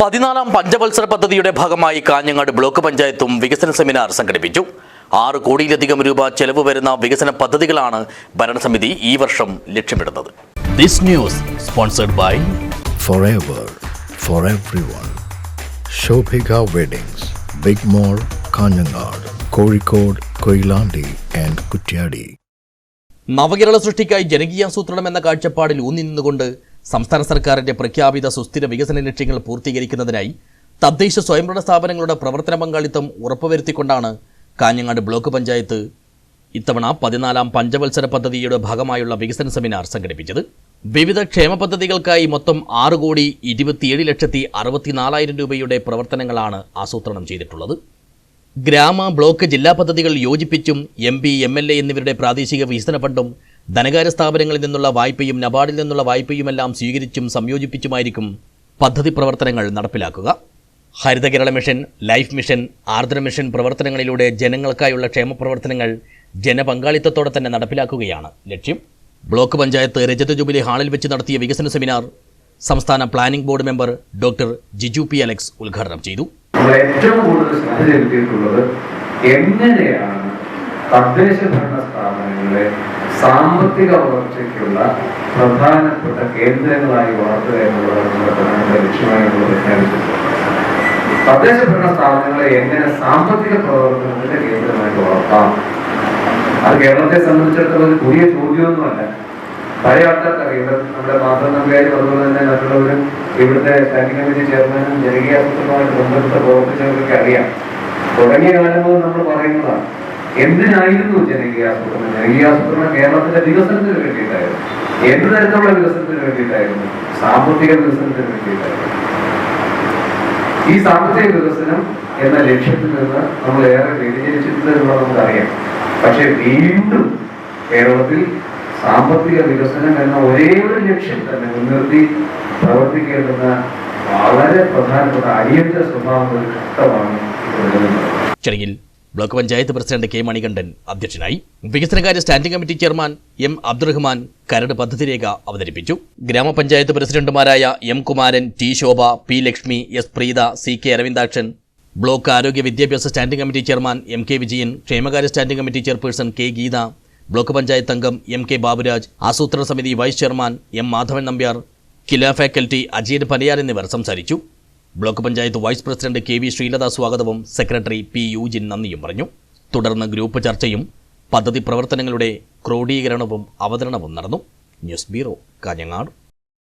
പതിനാലാം പഞ്ചവത്സര പദ്ധതിയുടെ ഭാഗമായി കാഞ്ഞങ്ങാട് ബ്ലോക്ക് പഞ്ചായത്തും വികസന സെമിനാർ സംഘടിപ്പിച്ചു. ആറ് കോടിയിലധികം രൂപ ചെലവ് വരുന്ന വികസന പദ്ധതികളാണ് ഭരണസമിതി ഈ വർഷം ലക്ഷ്യമിടുന്നത്. This news sponsored by Kozhikode, Koilandi and Kutyadi. നവകേരള സൃഷ്ടിക്കായി ജനകീയാസൂത്രണം എന്ന കാഴ്ചപ്പാടിൽ ഊന്നി നിന്നുകൊണ്ട് സംസ്ഥാന സർക്കാരിന്റെ പ്രഖ്യാപിത സുസ്ഥിര വികസന ലക്ഷ്യങ്ങൾ പൂർത്തീകരിക്കുന്നതിനായി തദ്ദേശ സ്വയംഭരണ സ്ഥാപനങ്ങളുടെ പ്രവർത്തന പങ്കാളിത്തം ഉറപ്പുവരുത്തിക്കൊണ്ടാണ് കാഞ്ഞങ്ങാട് ബ്ലോക്ക് പഞ്ചായത്ത് ഇത്തവണ പതിനാലാം പഞ്ചവത്സര പദ്ധതിയുടെ ഭാഗമായുള്ള വികസന സെമിനാർ സംഘടിപ്പിച്ചത്. വിവിധ ക്ഷേമ പദ്ധതികൾക്കായി മൊത്തം ആറ് കോടി ഇരുപത്തിയേഴ് ലക്ഷത്തി അറുപത്തിനാലായിരം രൂപയുടെ പ്രവർത്തനങ്ങളാണ് ആസൂത്രണം ചെയ്തിട്ടുള്ളത്. ഗ്രാമ ബ്ലോക്ക് ജില്ലാ പദ്ധതികൾ യോജിപ്പിച്ചും M P M L A എന്നിവരുടെ പ്രാദേശിക വികസന ഫണ്ടും ധനകാര്യ സ്ഥാപനങ്ങളിൽ നിന്നുള്ള വായ്പയും നബാർഡിൽ നിന്നുള്ള വായ്പയുമെല്ലാം സ്വീകരിച്ചും സംയോജിപ്പിച്ചുമായിരിക്കും പദ്ധതി പ്രവർത്തനങ്ങൾ നടപ്പിലാക്കുക. Haritha Kerala mission life mission Ardra mission പ്രവർത്തനങ്ങളിലൂടെ ജനങ്ങൾക്കായുള്ള ക്ഷേമ പ്രവർത്തനങ്ങൾ ജനപങ്കാളിത്തത്തോടെ തന്നെ നടപ്പിലാക്കുകയാണ് ലക്ഷ്യം. ബ്ലോക്ക് പഞ്ചായത്ത് രജത ജൂബിലി ഹാളിൽ വെച്ച് നടത്തിയ വികസന സെമിനാർ സംസ്ഥാന planning board member doctor Jiju P Alex ഉദ്ഘാടനം ചെയ്തു. ഏറ്റവും കൂടുതൽ ശ്രദ്ധ എങ്ങനെയാണ് തദ്ദേശ ഭരണ സ്ഥാപനങ്ങളെ സാമ്പത്തിക വളർച്ചയ്ക്കുള്ള പ്രധാനപ്പെട്ട കേന്ദ്രങ്ങളായി വളർത്തുക എന്നുള്ളതാണ് പ്രധാനപ്പെട്ട ലക്ഷ്യമായി നമ്മൾ പ്രഖ്യാപിച്ചിട്ടുള്ളത് തദ്ദേശ ഭരണ സ്ഥാപനങ്ങളെ എങ്ങനെ സാമ്പത്തിക പ്രവർത്തനത്തിന്റെ കേന്ദ്രമായിട്ട് വളർത്താം? അത് കേരളത്തെ സംബന്ധിച്ചിടത്തോളം പുതിയ ചോദ്യമൊന്നുമല്ല. പഴയ ആൾക്കാർക്ക് അറിയാം നമ്മുടെ മാത്രം നമ്പ്യാരും അതുപോലെ തന്നെ മറ്റുള്ളവരും ഇവിടുത്തെ സ്റ്റാൻഡിംഗ് കമ്മിറ്റി ചെയർമാനും ജനകീയാസൂത്രണമായിട്ട് ബന്ധപ്പെട്ട പ്രവർത്തിച്ചവർക്കൊക്കെ അറിയാം. തുടങ്ങിയ കാലം നമ്മൾ പറയുന്നതാണ് എന്തിനായിരുന്നു ജനകീയാസൂത്രണം ജനകീയാസൂത്രണം കേരളത്തിന്റെ വികസനത്തിന് വേണ്ടിയിട്ടായിരുന്നു. എന്ത് തരത്തിലുള്ള വികസനത്തിന് വേണ്ടിയിട്ടായിരുന്നു? സാമ്പത്തിക വികസനത്തിന് വേണ്ടിയിട്ടായിരുന്നു. ഈ സാമ്പത്തിക വികസനം എന്ന ലക്ഷ്യത്തിൽ നിന്ന് നമ്മൾ ഏറെ വ്യതിചലിച്ചിട്ടുണ്ട് എന്നുള്ളത് നമുക്കറിയാം. പക്ഷെ വീണ്ടും കേരളത്തിൽ സാമ്പത്തിക വികസനം എന്ന ഒരേ ഒരു ലക്ഷ്യം തന്നെ മുൻനിർത്തി പ്രവർത്തിക്കേണ്ടുന്ന വളരെ പ്രധാനപ്പെട്ട അടിയന്തര സ്വഭാവം ഒരു ഘട്ടമാണ് ചെറിയ block panchayat president K Manikandan അധ്യക്ഷനായി. വികസനകാര്യ standing committee chairman M Abdurahman കരട് പദ്ധതിരേഖ അവതരിപ്പിച്ചു. ഗ്രാമപഞ്ചായത്ത് പ്രസിഡന്റുമാരായ M Kumaran T Shobha P Lakshmi S Preetha C K Aravindakshan block ആരോഗ്യ വിദ്യാഭ്യാസ standing committee chairman M K Vijayan ക്ഷേമകാര്യ standing committee chairperson K Geetha block panchayat അംഗം എം കെ ബാബുരാജ് ആസൂത്രണ സമിതി vice chairman M Madhavan Nambiar KILA faculty Ajayan Paniyar എന്നിവർ സംസാരിച്ചു. Block panchayat vice president K V Sreelatha സ്വാഗതവും secretary P യൂജിൻ നന്ദിയും പറഞ്ഞു. തുടർന്ന് ഗ്രൂപ്പ് ചർച്ചയും പദ്ധതി പ്രവർത്തനങ്ങളുടെ ക്രോഡീകരണവും അവതരണവും നടന്നു. News bureau Kanhangad.